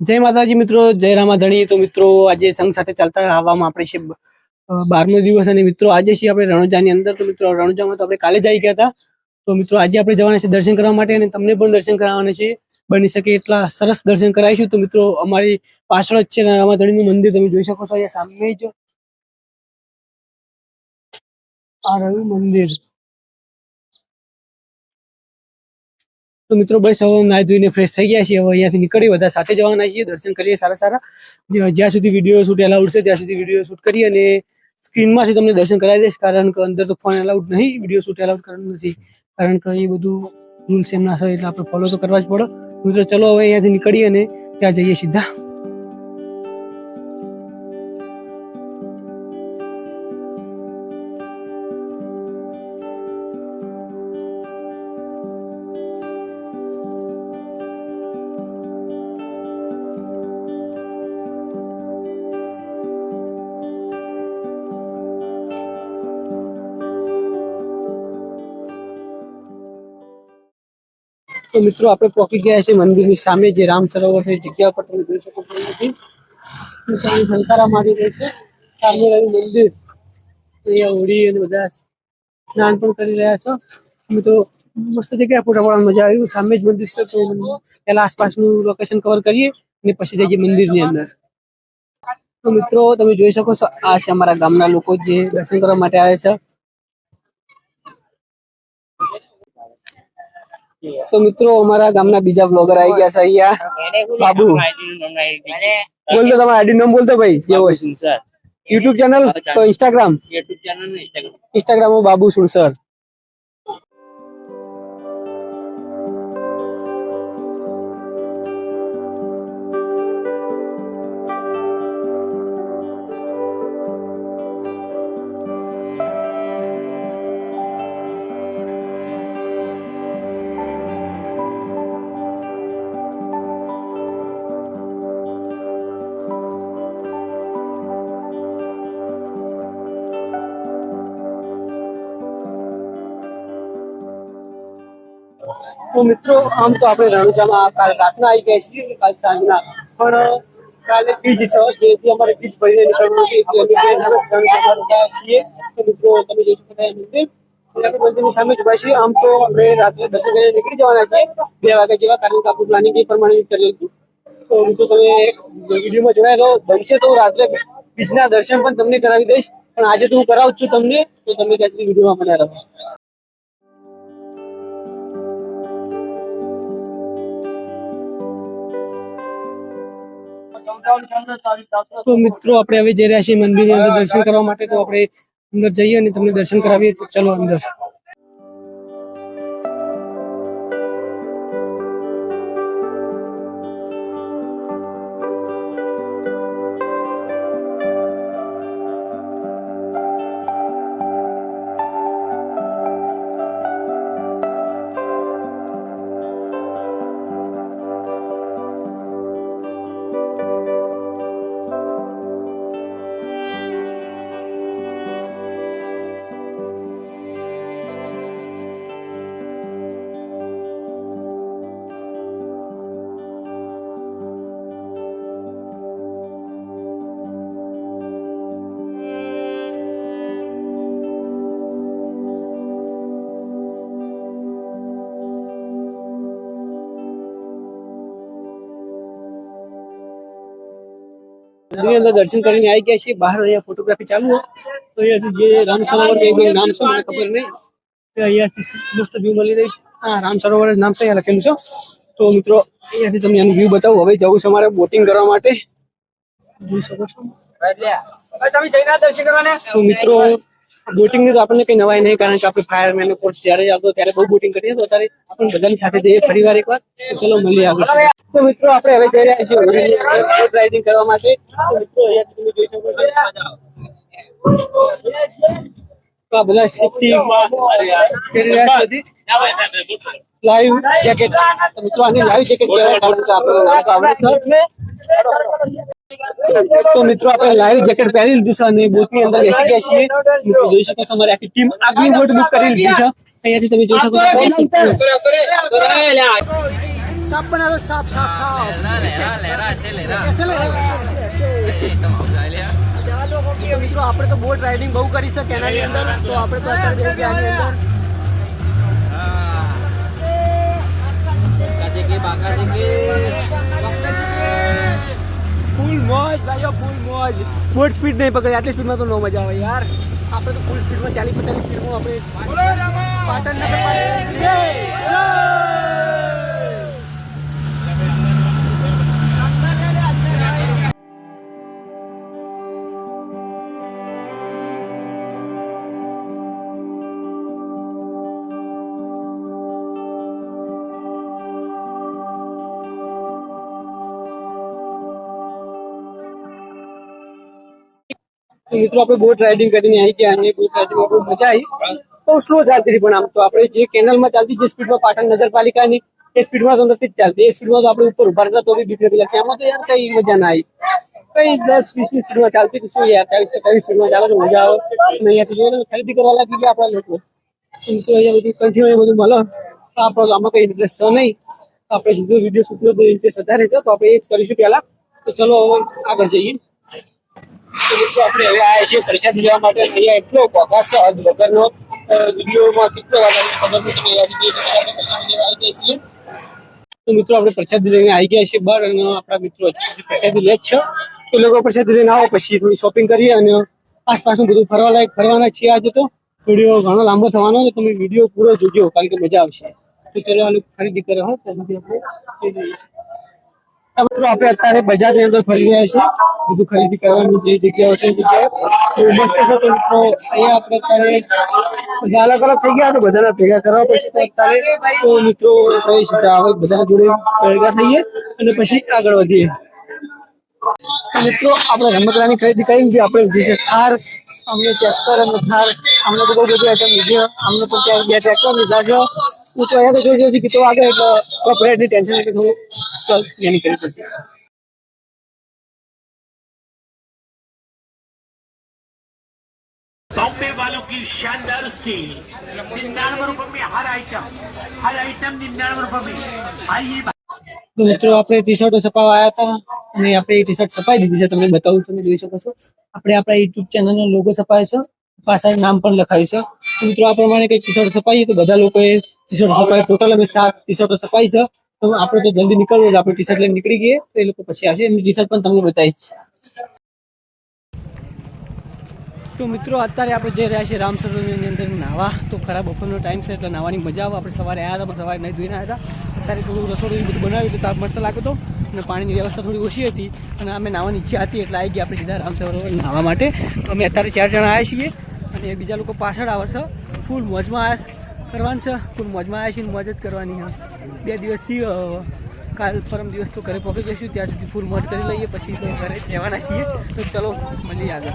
જય માતાજી મિત્રો, જય રામાધણી. તો મિત્રો, આજે સંઘ સાથે ચાલતા આવવામાં આપણે છે બારમો દિવસ અને મિત્રો, આજે છીએ આપણે રણોજાની અંદર. તો મિત્રો, રણોજામાં તો આપણે કાલે જઈ ગયા હતા. તો મિત્રો, આજે આપણે જવાના છે દર્શન કરવા માટે અને તમને પણ દર્શન કરાવવાના છે બની શકે એટલા સરસ દર્શન કરાવીશું. તો મિત્રો, અમારી પાછળ જ છે રામાધણીનું મંદિર. તમે જોઈ શકો છો અહીંયા સામે જ આ રવિ મંદિર. તો મિત્રો બસ હવે નાહી ધોઈને ફ્રેશ થઈ ગયા છીએ. હવે અહીંયાથી નીકળી બધા સાથે જવાના છીએ. દર્શન કરીએ સારા સારા. જ્યાં સુધી વીડિયો શૂટ એલાઉડ છે, ત્યાં સુધી વીડિયો શૂટ કરીએ અને સ્ક્રીનમાંથી તમને દર્શન કરાવી દઈશ. કારણ કે અંદર તો ફોન એલાઉડ નહીં વીડિયો શૂટ એલાઉડ કરવાનું નથી. કારણ કે એ બધું રૂલ્સ એમના છે, એટલે આપણે ફોલો તો કરવા જ પડે. મિત્રો, ચલો હવે અહીંયાથી નીકળીએ અને ત્યાં જઈએ સીધા. તો મિત્રો આપણે પહોંચી ગયા છે મંદિરની સામે જે રામ સરોવર છે જગ્યા પર તમે જોઈ શકો છો અહીંયાથી. તો શંકારા મારી રહી છે. સામે રહ્યું મંદિર. અહીંયા હોળી અને બધા સ્નાન પણ કરી રહ્યા છો. મિત્રો મસ્ત જગ્યા ફોટા પાડવાની મજા આવી. સામે જ મંદિર છે, તો પહેલા આસપાસનું લોકેશન કવર કરીએ અને પછી જઈએ મંદિરની અંદર. તો મિત્રો, તમે જોઈ શકો છો, આ છે અમારા ગામના લોકો જે દર્શન કરવા માટે આવે છે. તો મિત્રો અમારા ગામના બીજા બ્લોગર આવી ગયા છે અહીંયા. બાબુ. બોલતો તમારા આઈડી નામ બોલતો ભાઈ જે હોય. યુટ્યુબ ચેનલ તો ઇન્સ્ટાગ્રામ ઇન્સ્ટાગ્રામ બાબુ સુરસર તો મિત્રો, આમ તો આપણે રણુજામાં કાલ રાતના આવી ગયા છીએ કાલ સાંજના. પણ કાલે બીજ છે, જેથી અમારે બીજ ભરીને નીકળવું છે, એટલે અમે બે દિવસ રણુજામાં છીએ. તો મિત્રો, તમે જોઈ શકો મંદિર. મંદિરની સામે જ છીએ. આમ તો આપણે રાત્રે દર્શન કરીને નીકળી જવાના છે બે વાગ્યા જેવા કારણ કે પ્લાનિંગ એ પ્રમાણે હતું. તો મિત્રો, તમે વિડીયોમાં જોડાયેલો બનશે તો રાત્રે બીજના દર્શન પણ તમને કરાવી દઈશ. પણ આજે તો હું કરાવું છું તમને. તો તમે ત્યાં સુધી વિડીયોમાં બન્યા રહો. તો મિત્રો, આપણે હવે જઈ રહ્યા છીએ મંદિરની અંદર દર્શન કરવા માટે. તો આપણે અંદર જઈએ અને તમને દર્શન કરાવીએ. તો ચલો અંદર. મંદિરની અંદર દર્શન કરીને આવી ગયા છે બહાર અહીંયા ફોટોગ્રાફી ચાલુ તો જે રામ સરોવર એવું નામ છે મને ખબર નહીં. અહીંયાથી મસ્ત વ્યૂ મળી રહી છે. હા રામ સરોવર નામ છે અહીંયા લખેલું છે. તો મિત્રો અહીંયાથી તમને એનું વ્યૂ બતાવું. હવે જવું છે અમારે બોટિંગ કરવા માટે. જોઈ શકો છો. તો મિત્રો બોટિંગની તો આપણને કઈ નવાઈ નહીં, કારણ કે આપણે ફાયરમેન કોર્સ જ્યારે આવતો ત્યારે બહુ બોટિંગ કરીએ તો અત્યારે આપણે બધાની સાથે જઈએ ફરી વાર એકવાર. તો ચલો, મળીએ આગળ. તો મિત્રો, આપણે હવે જઈ રહ્યા છીએ હોડીની અંદર બોટ રાઇડિંગ કરવા માટે. તો મિત્રો, અહીંયા તમે જોઈ શકો છો. તો આ બધા સેફટી પહેરી રહ્યા છે બધી. લાઈવ જેકેટ મિત્રો, આને લાઈવ જેકેટ કહેવાય. કારણ કે આપણે નામ તો આવડે છે. तो मित्रों आपने लाइव जैकेट पहनी दूसरा ने बूथ के अंदर कैसे कैसे है। तो देश का हमारा एक टीम अग्नि वोट बुक करी दूसरा तैयार से तभी जो सको करे करे करे सब बना दो साफ़ साफ़ साफ़। ले ले ऐसे ले ऐसे ले ऐसे ऐसे मित्रों आपने तो बोट राइडिंग बहुत करी सके ना के अंदर तो आपने तो अंदर के अंदर। बाका देंगे बाका देंगे ફૂલ મોજ ભાઈઓ ફૂલ મોજ. બોટ સ્પીડ નહીં પકડે આટલી સ્પીડમાં તો નો મજા આવે યાર. આપણે તો ફૂલ સ્પીડમાં ચાલીસ પચાસ સ્પીડમાં આપણે પાટણ નગરપાલિકા મિત્રો આપણે બોટ રાઇડિંગ કરીને આવી ગયા અને બોટ રાઇડિંગમાં બહુ મજા આવી બહુ સ્લો ચાલતી હતી પણ આમ તો આપણે જે કેનલમાં ચાલતી, જે સ્પીડમાં પાટણ નગરપાલિકાની, એ સ્પીડમાં તો નથી ચાલતી. એ સ્પીડમાં તો આપણે ઉપર ઊભા રહેતા તો બી બીક નથી લાગતી. આમાં તો યાર કઈ મજા ના આવી. કઈ દસ, વીસની સ્પીડમાં ચાલતી હતી શું યાર, ચાલીસ ટકાની સ્પીડમાં ચાલે તો મજા આવે. અને અહીંયાથી જોઈએ ખરીદી કરવા લાગી ગયા આપણા લોકો. તો અહીંયા બધું કન્ટિન્યુ બધું મળે આપણો આમાં કઈ ઇન્ટરેસ્ટ છે નહીં. આપણે સીધો વીડિયો તો ઇન્ટરેસ્ટ વધારે છે, તો આપણે એ જ કરીશું પહેલા. તો ચલો આગળ જઈએ. તો આપણે હવે આવ્યા છીએ પ્રસાદ લેવા માટે અહીંયા એટલો પગાસ છે હદ વગરનો વિડીયોમાં કેટલો ખબર નથી આવી તો મિત્રો, આપણે પ્રસાદ લઈને આવી ગયા છીએ બહાર અને આપણા મિત્રો પ્રસાદ લે જ છે. તો લોકો પ્રસાદ લઈને આવો, પછી થોડી શોપિંગ કરીએ અને આસપાસનું બધું ફરવા લાયક ફરવાના છીએ આજે તો. વીડિયો ઘણો લાંબો થવાનો છે, તમે વીડિયો પૂરો જોજો, કારણ કે મજા આવશે. તો ચલો ખરીદી કરે હો ત્યાંથી આપણે. મિત્રો આપણે અત્યારે બજારની અંદર ફરી રહ્યા છીએ. બધું ખરીદી કરવાની જે જગ્યાઓ છે જગ્યાએ. મસ્ત છે તો મિત્રો, અહીંયા આપણે અત્યારે બધા અલગ થઈ ગયા તો બધાને ભેગા કરવા પછી તો અત્યારે. મિત્રો, આપણે સીધા બધા જોડે ભેગા થઈએ અને પછી આગળ વધીએ. મિત્રો આપણે રમકડાની ખરીદી કરી કે આપણે લીધી છે થાર અમને ટ્રેક્ટર અને થાર અમને તો બહુ બધી આઈટમ લીધી છે. અમને તો ત્યાં બે ટ્રેક્ટર લીધા છે હું તો અહીંયા તો જોઈ જોઈ કે તો આગળ એટલે કોપરેટની ટેન્શન એટલે થોડું ચાલ એની કરવી પડશે बॉम्बे वालों की शानदार सेल निन्यानवे रुपए में हर आइटम हर आइटम निन्यानवे रुपए में आइए તો મિત્રો, આપણે ટી શર્ટો છપાવવા આવ્યા હતા અને આપણે એ ટી શર્ટ છપાઈ દીધી છે. તમને બતાવું, તમે જોઈ શકો છો. આપણે આપણા યુટ્યુબ ચેનલનો લોગો છપાયો છે. પાછળ નામ પણ લખાયું છે. મિત્રો, આ પ્રમાણે કંઈક ટી શર્ટ છપાઈએ તો બધા લોકોએ ટી શર્ટ છપાય. ટોટલ અમે સાત ટી શર્ટો છપાઈ છે. તો આપણે તો જલ્દી નીકળવું છે આપણે ટી શર્ટ લઈને નીકળી ગઈએ. તો એ લોકો પછી આવશે. એમની ટી શર્ટ પણ તમને બતાવીશ. તો મિત્રો, અત્યારે આપણે જઈ રહ્યા છીએ રામ સરોવરની અંદર નાહવા તો ખરા બપોરનો ટાઈમ છે એટલે નાહવાની મજા આવે. આપણે સવારે આવ્યા હતા, પણ સવારે નહીં ધોઈને આવ્યા હતા. અત્યારે થોડું રસોડું બધું બનાવ્યું હતું તાપ મસ્ત લાગતો હતો. અને પાણીની વ્યવસ્થા થોડી ઓછી હતી. અને અમે નાહવાની ઈચ્છા હતી એટલે આવી ગયા આપણે સીધા રામ સરોવર નાહવા માટે. તો અમે અત્યારે ચાર જણા આવ્યા છીએ અને બીજા લોકો પાછળ આવે છે. ફૂલ મોજમાં આવ્યા કરવાનું છે? ફૂલ મોજમાં આવ્યા છીએ ને મોજ જ કરવાની હા. બે દિવસ છીએ કાલ પરમ દિવસ તો ઘરે પહોંચી જઈશું ત્યાં સુધી ફૂલ મોજ કરી લઈએ પછી ઘરે જવાના છીએ. તો ચલો મળીએ આગળ.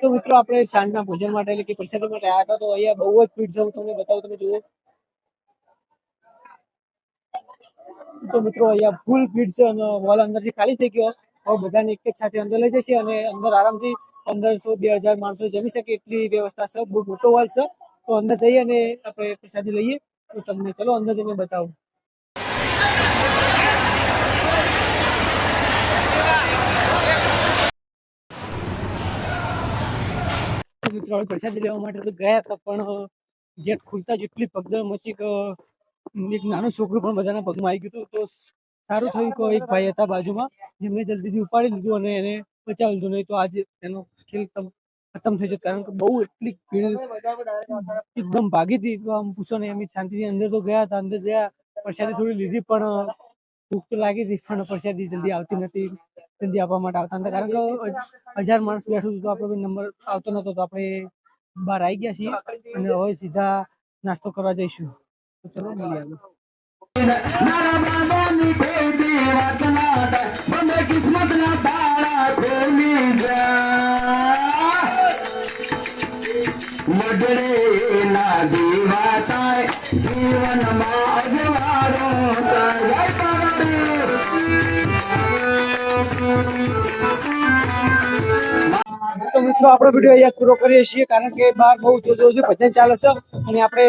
તો મિત્રો, આપણે સાંજના ભોજન માટે એટલે કે પ્રસાદી માટે આવ્યા હતા, તો અહીંયા બહુ જ છે, હું તમને બતાવું, તમે જુઓ. તો મિત્રો, અહીંયા ફૂલ ભીડ છે, અને હોલ અંદરથી ખાલી થઈ ગયો. હવે બધાને એક જ સાથે અંદર લઈ જશે અને અંદર આરામથી પંદરસો બે હજાર માણસો જમી શકે, એટલી વ્યવસ્થા છે. બહુ મોટો હોલ છે. તો અંદર જઈએ અને આપણે પ્રસાદી લઈએ. તો તમને ચલો અંદર જઈને બતાવું. મિત્રો પ્રસાદી લેવા માટે તો ગયા હતા, પણ ગેટ ખુલતા જ એટલી પગદળ મચી એક નાનું છોકરું પણ બધાના પગમાં આવી ગયું હતું. તો સારું થયું કે એક ભાઈ હતા બાજુમાં, જેમણે જલ્દીથી ઉપાડી લીધું અને એને બચાવી લીધું. નહીં તો આજે એનો ખેલ ખતમ થઈ જતો કારણ કે બહુ એટલી ભીડ એકદમ ભાગી હતી. આમ પૂછો ને એમ શાંતિથી અંદર તો ગયા હતા, અંદર ગયા. પ્રસાદી થોડી લીધી પણ ભૂખ તો લાગી હતી, પણ પ્રસાદી જલ્દી આવતી નથી. જલ્દી આપવા માટે આવતા નતા. કારણ કે હજાર માણસ બેઠું હતું તો આપણે નંબર આવતો નતો. તો આપણે બહાર આવી ગયા છીએ અને હવે સીધા નાસ્તો કરવા જઈશું. તો ચલો મળી આગળ. મિત્રો, આપણો વીડિયો અહીંયા પૂરો કરીએ છીએ કારણ કે બહાર બહુ જોજો છે ભજન ચાલે છે અને આપણે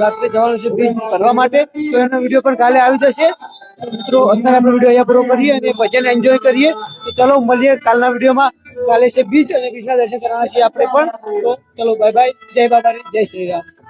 રાત્રે જવાનું છે બ્રિજ ભરવા માટે. તો એનો વીડિયો પણ કાલે આવી જશે. મિત્રો, અત્યારે આપણો વીડિયો અહીંયા પૂરો કરીએ અને ભજન એન્જોય કરીએ. તો ચલો, મળીએ કાલના વિડીયોમાં કાલે છે બીજ અને બીચના દર્શન કરવાના છીએ આપણે પણ. તો ચલો બાય બાય જય બાબા જય શ્રી રામ.